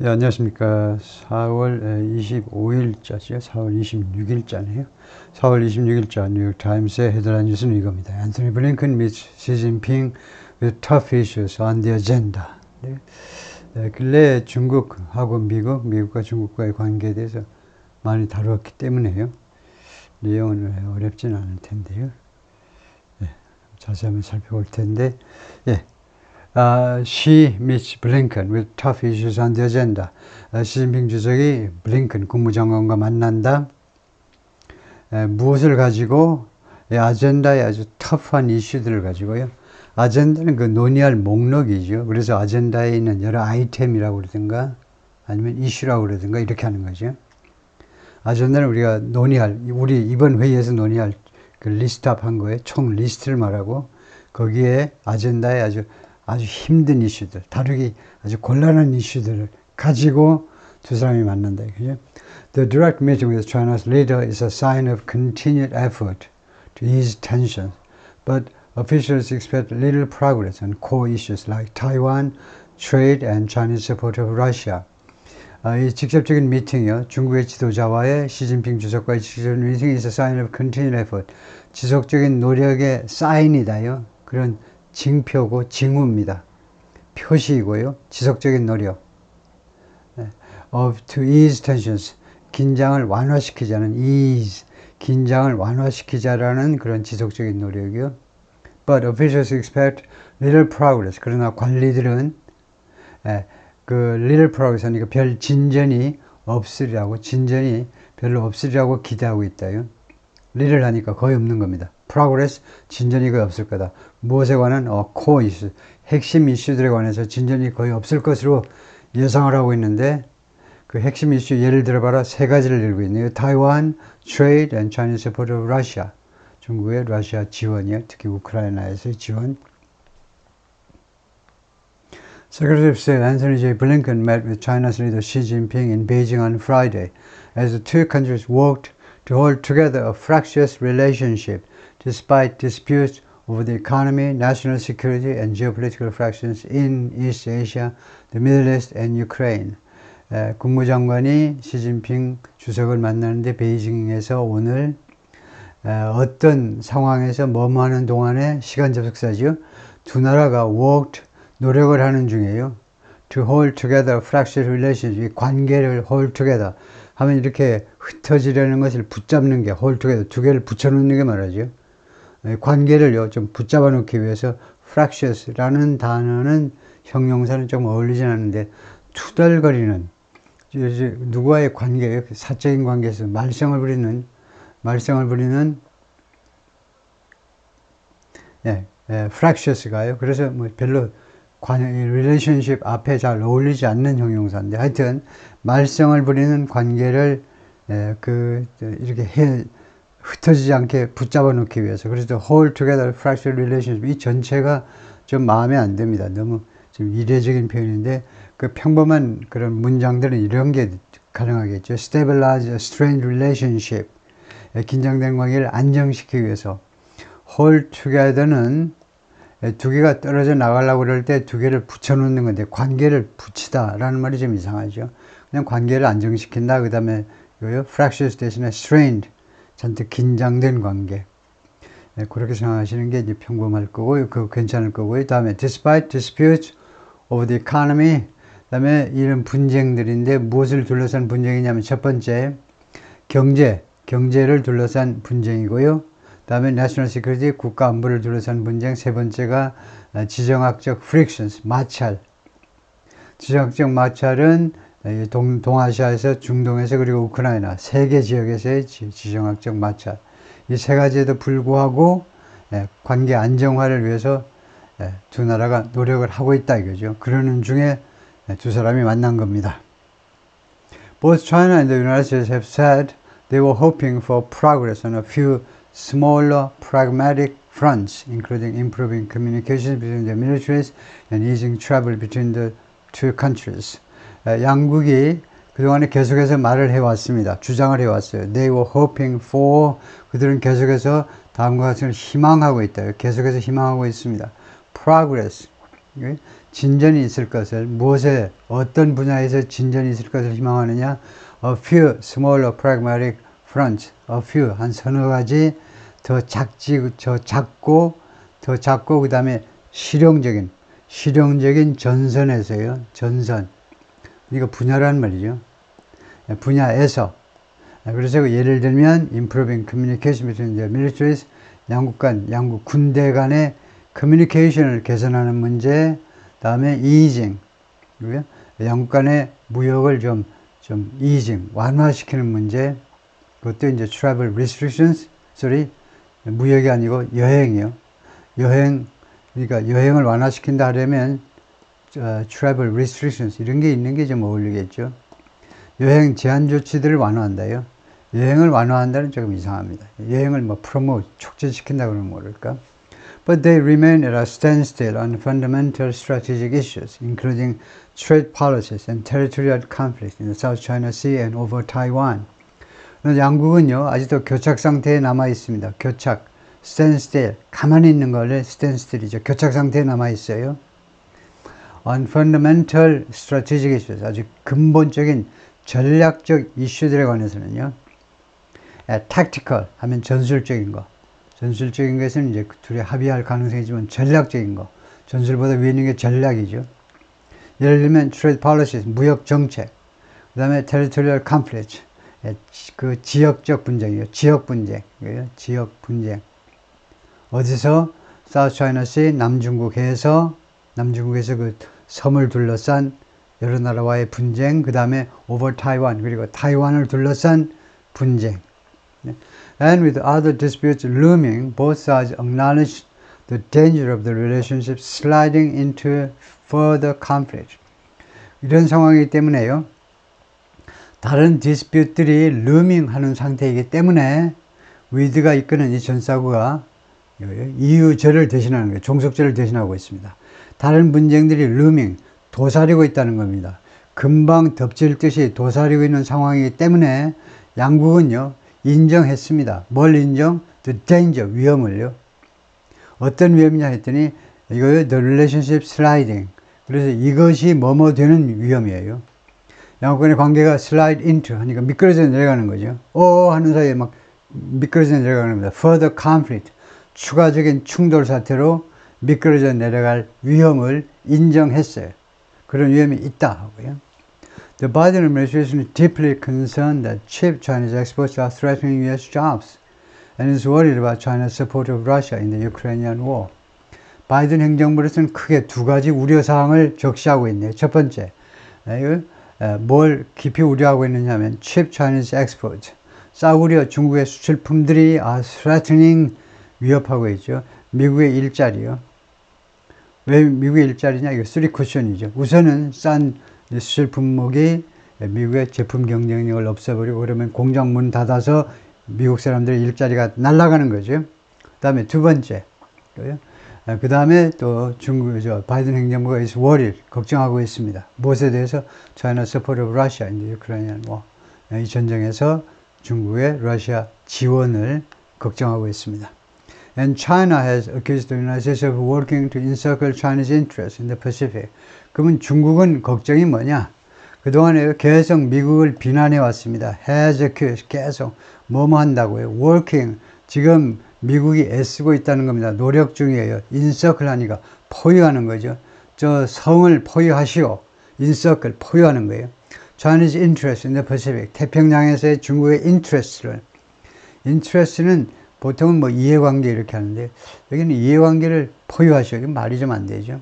네, 안녕하십니까. 4월 25일자죠. 4월 26일자네요. 4월 26일자 뉴욕 타임스의 헤드라인 뉴스는 이겁니다. 앤토니 블링컨 및 시진핑 with tough issues on the agenda. 네. 네, 근래 중국하고 미국, 미국과 중국과의 관계에 대해서 많이 다루었기 때문에요. 내용은 어렵진 않을 텐데요. 네, 자세히 한번 살펴볼 텐데, 예. Uh, she meets Blinken with tough issues on the agenda. 어, 시진핑 주석이 블링컨 국무장관과 만난다. 에, 무엇을 가지고 이 아젠다에 아주 터프한 이슈들을 가지고요. 아젠다는 그 논의할 목록이죠. 그래서 아젠다에 있는 여러 아이템이라고 그러든가 아니면 이슈라고 그러든가 이렇게 하는 거죠. 아젠다는 우리가 논의할, 우리 이번 회의에서 논의할 그 리스트업 한 거에 총 리스트를 말하고 거기에 아젠다에 아주 아주 힘든 이슈들, 다루기 아주 곤란한 이슈들을 가지고 두 사람이 만난다. 그죠? The direct meeting with China's leader is a sign of continued effort to ease tensions, but officials expect little progress on core issues like Taiwan, trade, and Chinese support of Russia. 아, 이 직접적인 미팅이요. 중국의 지도자와의 시진핑 주석과의 직접적인 미팅이 a sign of continued effort. 지속적인 노력의 사인이다요. 그런 징표고 징후입니다. 표시이고요. 지속적인 노력. of to ease tensions. 긴장을 완화시키자는 ease. 긴장을 완화시키자라는 그런 지속적인 노력이요. But officials expect little progress. 그러나 관리들은 예, 그 little progress 하니까 별 진전이 없으리라고 진전이 별로 없으리라고 기대하고 있다요. little 하니까 거의 없는 겁니다. Progress 진전이 거의 없을 거다. 무엇에 관한 어, core 이슈 핵심 이슈들에 관해서 진전이 거의 없을 것으로 예상을 하고 있는데 그 핵심 이슈 예를 들어봐라 세 가지를 들고 있네요. 타이완, trade and Chinese support of Russia. 중국의 러시아 지원이요. 특히 우크라이나에서의 지원. Secretary of State Anthony J. Blinken met with China's leader Xi Jinping in Beijing on Friday as the two countries worked to hold together a fractious relationship despite disputes over the economy, national security, and geopolitical fractions in East Asia, the Middle East, and Ukraine. 에, 국무장관이 시진핑 주석을 만나는데 베이징에서 오늘 에, 어떤 상황에서 머무하는 동안에 시간 접속사죠. 두 나라가 worked 노력을 하는 중이에요. To hold together fractious relationship, 관계를 hold together 하면 이렇게 흩어지려는 것을 붙잡는 게 together, 두 개를 붙여놓는 게 말하죠. 관계를요, 좀 붙잡아 놓기 위해서 fractious라는 단어는 형용사는 좀 어울리진 않는데 투덜거리는 누구와의 관계, 사적인 관계에서 말썽을 부리는 말썽을 부리는 예, 예, fractious가요. 그래서 뭐 별로 관, relationship 앞에 잘 어울리지 않는 형용사인데 하여튼 말썽을 부리는 관계를 예, 그 이렇게 해, 흩어지지 않게 붙잡아 놓기 위해서 그래서 hold together fractured relationship 이 전체가 좀 마음에 안 듭니다. 너무 좀 이례적인 표현인데 그 평범한 그런 문장들은 이런 게 가능하겠죠. stabilize a strained relationship 긴장된 관계를 안정시키기 위해서 hold together는 두 개가 떨어져 나가려고 그럴 때 두 개를 붙여놓는 건데 관계를 붙이다라는 말이 좀 이상하죠. 그냥 관계를 안정시킨다. 그 다음에 이거요. fractious 대신에 strained 잔뜩 긴장된 관계. 네, 그렇게 생각하시는 게 이제 평범할 거고, 그 괜찮을 거고요. 다음에 despite disputes over the economy. 다음에 이런 분쟁들인데 무엇을 둘러싼 분쟁이냐면 첫 번째 경제, 경제를 둘러싼 분쟁이고요. 다음에 national security, 국가 안보를 둘러싼 분쟁. 세 번째가 지정학적 frictions, 마찰. 지정학적 마찰은 동, 동아시아에서 중동에서 그리고 우크라이나 세개 지역에서의 지정학적 마찰 이 세 가지에도 불구하고 예, 관계 안정화를 위해서 예, 두 나라가 노력을 하고 있다 이거죠. 그러는 중에 예, 두 사람이 만난 겁니다. Both China and the United States have said they were hoping for progress on a few smaller pragmatic fronts, including improving communications between the militaries and easing travel between the two countries. 양국이 그동안에 계속해서 말을 해왔습니다. 주장을 해왔어요. They were hoping for 그들은 계속해서 다음과 같은 희망하고 있다. 계속해서 희망하고 있습니다. Progress 예? 진전이 있을 것을 무엇에 어떤 분야에서 진전이 있을 것을 희망하느냐 a few smaller pragmatic fronts a few 한 서너 가지 더 작지 저 작고 더 작고 그 다음에 실용적인 실용적인 전선에서요 전선. 이거 분야라는 말이죠. 예, 분야에서. 예, 그래서 그 예를 들면 improving communication between the militaries 양국 간 양국 군대 간의 커뮤니케이션을 개선하는 문제 다음에 이징 양국 간의 무역을 좀 좀 이징 완화시키는 문제. 그것도 이제 travel restrictions 소리 무역이 아니고 여행이요 여행 그러니까 여행을 완화시킨다 하려면 어, travel restrictions 이런 게 있는 게 좀 어울리겠죠. 여행 제한 조치들을 완화한다요. 여행을 완화한다는 조금 이상합니다. 여행을 뭐 프로모 촉진시킨다 그러면 모를까. But they remain at a standstill on fundamental strategic issues, including trade policies and territorial conflict in the South China Sea and over Taiwan. 양국은요 아직도 교착 상태에 남아 있습니다. 교착, standstill, 가만히 있는 거를 standstill이죠. 교착 상태에 남아 있어요. On fundamental strategic issues, 아주 근본적인 전략적 이슈들에 관해서는요. 에, tactical 하면 전술적인 거, 전술적인 것은 이제 그 둘이 합의할 가능성이지만 전략적인 거, 전술보다 위에 있는 게 전략이죠. 예를 들면 trade policies, 무역 정책, 그 다음에 territorial conflict, 에, 그 지역적 분쟁이요. 지역 분쟁. 지역 분쟁. 어디서 사우스 차이나 시 남중국해에서 남중국에서 그 섬을 둘러싼 여러 나라와의 분쟁, 그 다음에 over 타이완 그리고 타이완을 둘러싼 분쟁. 네. And with other disputes looming, both sides acknowledge the danger of the relationship sliding into further conflict. 이런 상황이기 때문에요. 다른 디스퓨트들이 looming 하는 상태이기 때문에 위드가 이끄는 이 전사구가 이유절을 대신하는 거예요. 종속절을 대신하고 있습니다. 다른 분쟁들이 looming, 도사리고 있다는 겁니다. 금방 덮칠 듯이 도사리고 있는 상황이기 때문에 양국은요, 인정했습니다. 뭘 인정? The danger, 위험을요. 어떤 위험이냐 했더니, 이거요, the relationship sliding. 그래서 이것이 뭐뭐 되는 위험이에요. 양국 간의 관계가 slide into 하니까 미끄러져 내려가는 거죠. 오 하는 사이에 막 미끄러져 내려가는 겁니다. further conflict. 추가적인 충돌 사태로 미끄러져 내려갈 위험을 인정했어요. 그런 위험이 있다 하고요. The Biden administration is deeply concerned that cheap Chinese exports are threatening U.S. jobs and is worried about China's support of Russia in the Ukrainian war. 바이든 행정부로서는 크게 두 가지 우려 사항을 적시하고 있네요. 첫 번째, 뭘 깊이 우려하고 있느냐 하면 cheap Chinese exports, 싸구려 중국의 수출품들이 are threatening 위협하고 있죠. 미국의 일자리요. 왜 미국의 일자리냐? 이거 쓰리 쿠션이죠. 우선은 싼 수출 품목이 미국의 제품 경쟁력을 없애버리고 그러면 공장 문 닫아서 미국 사람들의 일자리가 날아가는 거죠. 그 다음에 두 번째. 그 다음에 또 중국, 저, 바이든 행정부가 is worried, 걱정하고 있습니다. 무엇에 대해서? China support of Russia in the Ukrainian war. 이 전쟁에서 중국의 러시아 지원을 걱정하고 있습니다. And China has accused the United States of working to encircle Chinese interests in the Pacific. 그러면 중국은 걱정이 뭐냐? 그동안에 계속 미국을 비난해 왔습니다. has accused, 계속 뭐뭐 한다고요. working, 지금 미국이 애쓰고 있다는 겁니다. 노력 중이에요. encircle 하니까 포위하는 거죠. 저 성을 포위하시오. encircle, 포위하는 거예요. Chinese interest in the Pacific, 태평양에서의 중국의 interest를. interest는 보통은 뭐 이해관계 이렇게 하는데 여기는 이해관계를 포유하셔. 말이 좀 안 되죠.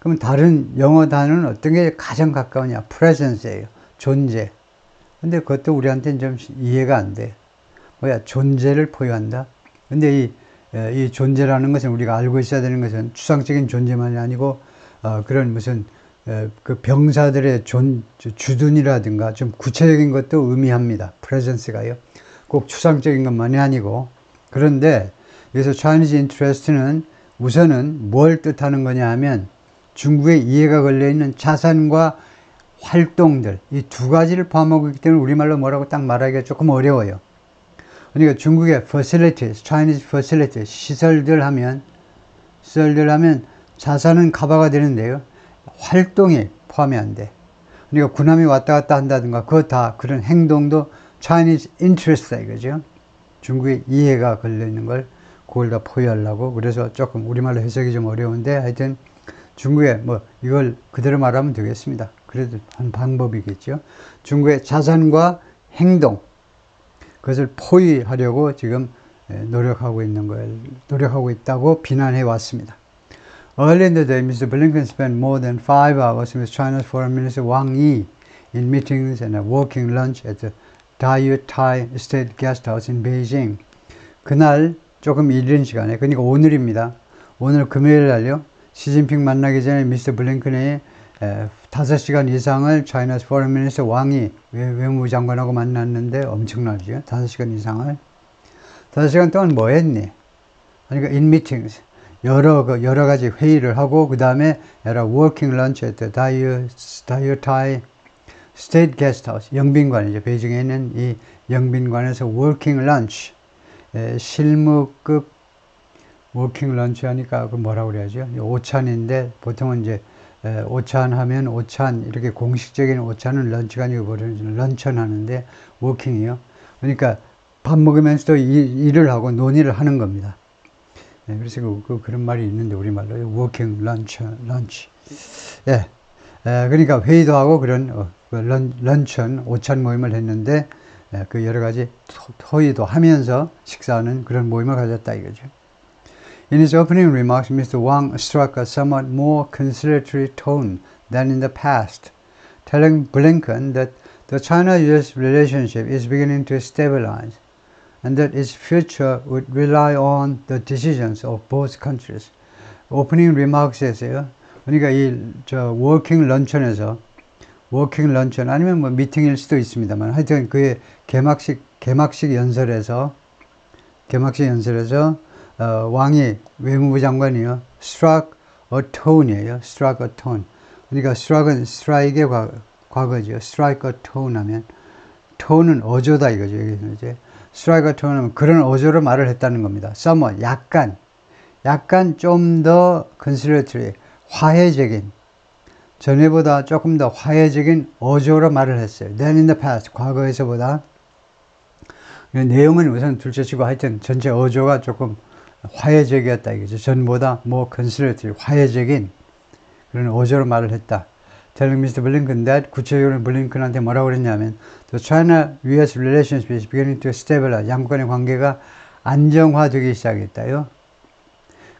그럼 다른 영어 단어는 어떤 게 가장 가까우냐? presence예요. 존재. 근데 그것도 우리한테는 좀 이해가 안 돼. 뭐야? 존재를 포유한다? 근데 이, 이 존재라는 것은 우리가 알고 있어야 되는 것은 추상적인 존재만이 아니고 어, 그런 무슨 어, 그 병사들의 존, 주둔이라든가 좀 구체적인 것도 의미합니다. presence가요. 꼭 추상적인 것만이 아니고 그런데 여기서 Chinese interest는 우선은 뭘 뜻하는 거냐 하면 중국의 이해가 걸려있는 자산과 활동들 이 두 가지를 포함하고 있기 때문에 우리말로 뭐라고 딱 말하기가 조금 어려워요. 그러니까 중국의 facilities, Chinese facilities, 시설들 하면 시설들 하면 자산은 커버가 되는데요. 활동이 포함이 안 돼. 그러니까 군함이 왔다 갔다 한다든가 그거 다 그런 행동도 Chinese interest다 이거죠. 중국의 이해가 걸려 있는 걸 그걸 다 포위하려고 그래서 조금 우리말로 해석이 좀 어려운데 하여튼 중국에 뭐 이걸 그대로 말하면 되겠습니다. 그래도 한 방법이겠죠. 중국의 자산과 행동 그것을 포위하려고 지금 예, 노력하고 있는 걸 노력하고 있다고 비난해 왔습니다. Early in the day, Mr. Blinken spent more than five hours with China's Foreign Minister Wang Yi in meetings and a working lunch at the Daiyu Thai State Guest House in Beijing. 그날 조금 이른 시간에, 그러니까 오늘입니다. 오늘 금요일 날요. 시진핑 만나기 전에 미스터 블링컨이 5시간 이상을 차이나스 포럼 미니스터 왕이 외무부 장관하고 만났는데 엄청나죠. 5시간 이상을. 5시간 동안 뭐 했니? 그러니까 in meetings. 여러, 그 여러 가지 회의를 하고, 그 다음에 여러 working lunch at 다이어, 다이어 타이 스테이트 게스트하우스, 영빈관이죠. 베이징에 있는 이 영빈관에서 lunch, 에, 실무급 워킹 런치 하니까 그 뭐라 그래야죠? 오찬인데 보통은 이제 에, 오찬 하면 오찬 이렇게 공식적인 오찬은 런치가 아니고 런천 하는데 워킹이요. 그러니까 밥 먹으면서도 일, 일을 하고 논의를 하는 겁니다. 예, 그래서 그, 그, 그런 말이 있는데 우리말로 워킹 런치 런치. 예. 에, 그러니까 회의도 하고 그런 어, 그 런, 런천 오찬 모임을 했는데 에, 그 여러 가지 토의도 하면서 식사하는 그런 모임을 가졌다 이거죠. In his opening remarks, Mr. Wang struck a somewhat more conciliatory tone than in the past, telling Blinken that the China-US relationship is beginning to stabilize and that its future would rely on the decisions of both countries. 오프닝 리마크스에서요. 그러니까 이저 워킹 런천에서 워킹 런천 아니면 뭐 미팅일 수도 있습니다만 하여튼 그의 개막식 개막식 연설에서 개막식 연설에서 어, 왕이 외무부 장관이요. struck a tone이에요. struck a tone. 그러니까 struck은 strike의 과, 과거죠. strike a tone 하면 tone은 어조다 이거죠. 여기서 이제 strike a tone 하면 그런 어조로 말을 했다는 겁니다. somewhat 약간 약간 좀 더 conciliatory 화해적인 전에보다 조금 더 화해적인 어조로 말을 했어요. than in the past 과거에서보다 내용은 우선 둘째치고 하여튼 전체 어조가 조금 화해적이었다 이거죠. 전보다 뭐 컨설팅 화해적인 그런 어조로 말을 했다. telling Mr. Blinken that 구체적으로 블링컨한테 뭐라고 그랬냐면 the China-US relationship is beginning to stabilize. 양국 간의 관계가 안정화되기 시작했다요.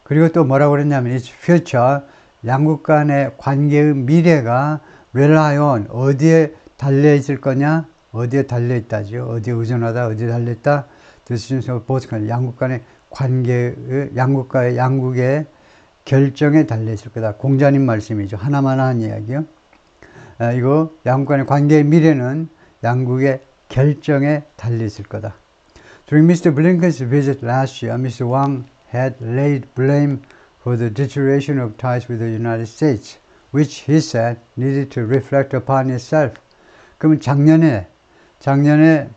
그리고 또 뭐라고 그랬냐면 its future 양국 간의 관계의 미래가 rely on 어디에 달려 있을 거냐? 어디에 달려 있다죠. 어디에 의존하다, 어디에 달려 있다. decisions 양국 간의 관계의 양국과의 양국의 결정에 달려 있을 거다. 공자님 말씀이죠. 하나만 한 이야기요. 아, 이거 양국 간의 관계의 미래는 양국의 결정에 달려 있을 거다. During Mr. Blinken's visit last year, Mr. Wang had laid blame for the deterioration of ties with the United States, which he said needed to reflect upon itself. 그러면 작년에 작년에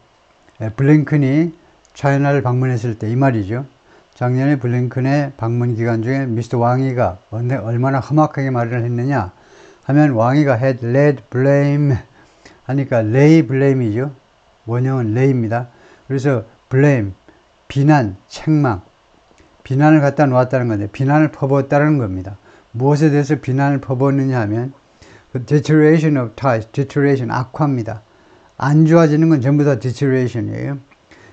블링컨이 차이나를 방문했을 때 이 말이죠. 작년에 블링컨의 방문 기간 중에 미스터 왕이가 얼마나 험악하게 말을 했느냐 하면 왕이가 had laid blame 하니까 lay blame이죠. 원형은 lay입니다. 그래서 blame, 비난, 책망, 비난을 갖다 놓았다는 건데 비난을 퍼부었다는 겁니다. 무엇에 대해서 비난을 퍼부었느냐 하면 그 deterioration of ties, deterioration, 악화입니다. 안 좋아지는 건 전부 다 deterioration이에요.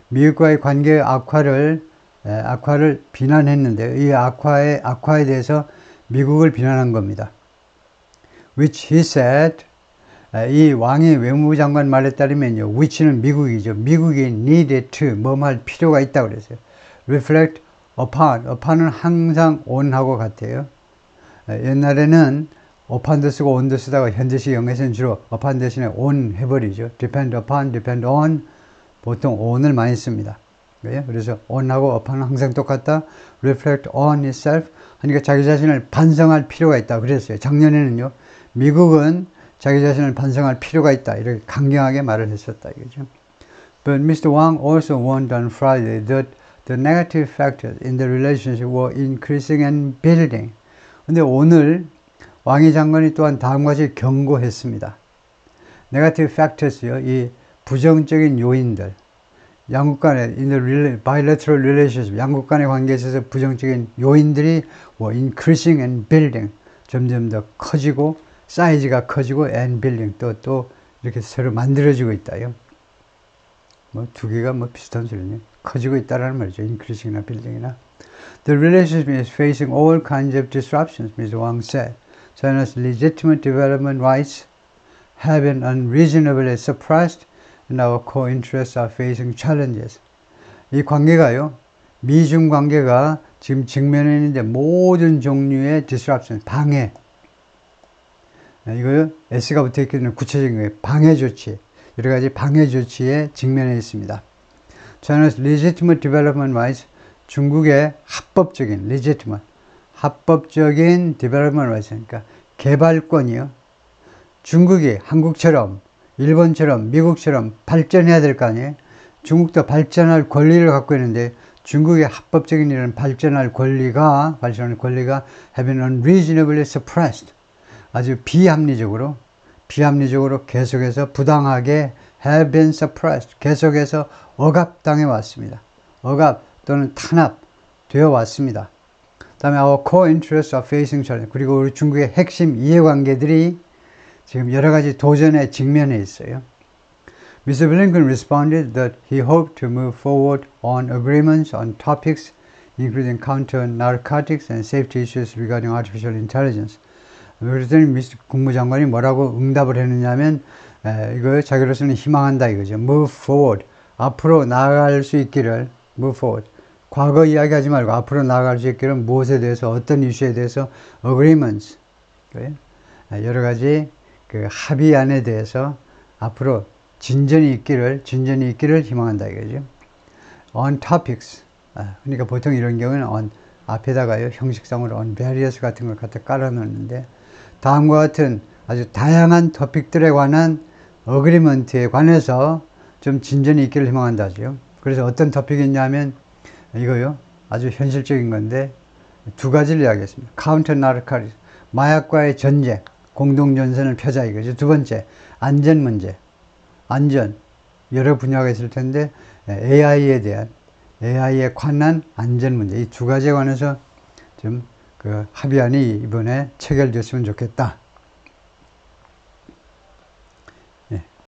미국과의 관계 악화를 악화를 비난했는데 이 악화의 악화에 대해서 미국을 비난한 겁니다. Which he said 이 왕이 외무부 장관 말에 따르면요. which는 미국이죠. 미국이 needed to 뭐할 필요가 있다고 그랬어요. reflect upon upon은 항상 on하고 같아요. 옛날에는 upon도 쓰고 on도 쓰다가 현대식 영어에서는 주로 upon 대신에 on 해버리죠. depend upon, depend on 보통 on을 많이 씁니다. 그래서 on하고 upon은 항상 똑같다. reflect on itself 하니까 자기 자신을 반성할 필요가 있다. 그랬어요. 작년에는요. 미국은 자기 자신을 반성할 필요가 있다. 이렇게 강경하게 말을 했었다. 이거죠. But Mr. Wang also warned on Friday that the negative factors in the relationship were increasing and building. 근데 오늘 왕위 장관이 또한 다음과 같이 경고했습니다. 네가티브 팩터스요. 이 부정적인 요인들. 양국 간의 in the bilateral relationship 양국 간의 관계에 있어서 부정적인 요인들이 뭐 increasing and building 점점 더 커지고 사이즈가 커지고 and building 또 또 이렇게 새로 만들어지고 있다요. 뭐 두 개가 뭐 비슷한 소리네. 커지고 있다라는 말이죠. increasing이나 building이나. The relationship is facing all kinds of disruptions, Ms. Wang said. China's legitimate development rights have been unreasonably suppressed and our core interests are facing challenges. 이 관계가요, 미중 관계가 지금 직면해 있는데 모든 종류의 disruption, 방해. 아, 이거요, S가 붙어 있기 때문에 구체적인 거예요. 방해 조치. 여러 가지 방해 조치에 직면해 있습니다. China's legitimate development rights, 중국의 합법적인, legitimate, 합법적인 development rights, 그러니까 개발권이요. 중국이 한국처럼 일본처럼 미국처럼 발전해야 될 거 아니에요. 중국도 발전할 권리를 갖고 있는데 중국의 합법적인 이런 발전할 권리가 발전할 권리가 have been unreasonably suppressed. 아주 비합리적으로 비합리적으로 계속해서 부당하게 have been suppressed. 계속해서 억압당해 왔습니다. 억압 또는 탄압 되어 왔습니다. 다음에 our core interests are facing challenge. 그리고 우리 중국의 핵심 이해관계들이 지금 여러 가지 도전에 직면해 있어요. Mr. Blinken responded that he hoped to move forward on agreements on topics including counter narcotics and safety issues regarding artificial intelligence. 그랬더니 미스 국무장관이 뭐라고 응답을 했느냐면 에, 이거 자기로서는 희망한다 이거죠. Move forward. 앞으로 나아갈 수 있기를 move forward. 과거 이야기하지 말고 앞으로 나아갈 수 있기를 무엇에 대해서 어떤 이슈에 대해서 agreements. 여러 가지 그 합의안에 대해서 앞으로 진전이 있기를 진전이 있기를 희망한다 이거죠. On topics. 아, 그러니까 보통 이런 경우는 on 앞에다가요 형식상으로 on various 같은 걸 갖다 깔아 놓는데 다음과 같은 아주 다양한 토픽들에 관한 어그리먼트에 관해서 좀 진전이 있기를 희망한다죠. 그래서 어떤 토픽이 있냐면 이거요 아주 현실적인 건데 두 가지를 이야기했습니다. 카운터 나르카리 마약과의 전쟁 공동 전선을 펴자 이거죠. 두 번째 안전 문제. 안전. 여러 분야가 있을 텐데 AI에 대한 AI에 관한 안전 문제. 이 두 가지에 관해서 좀 그 합의안이 이번에 체결됐으면 좋겠다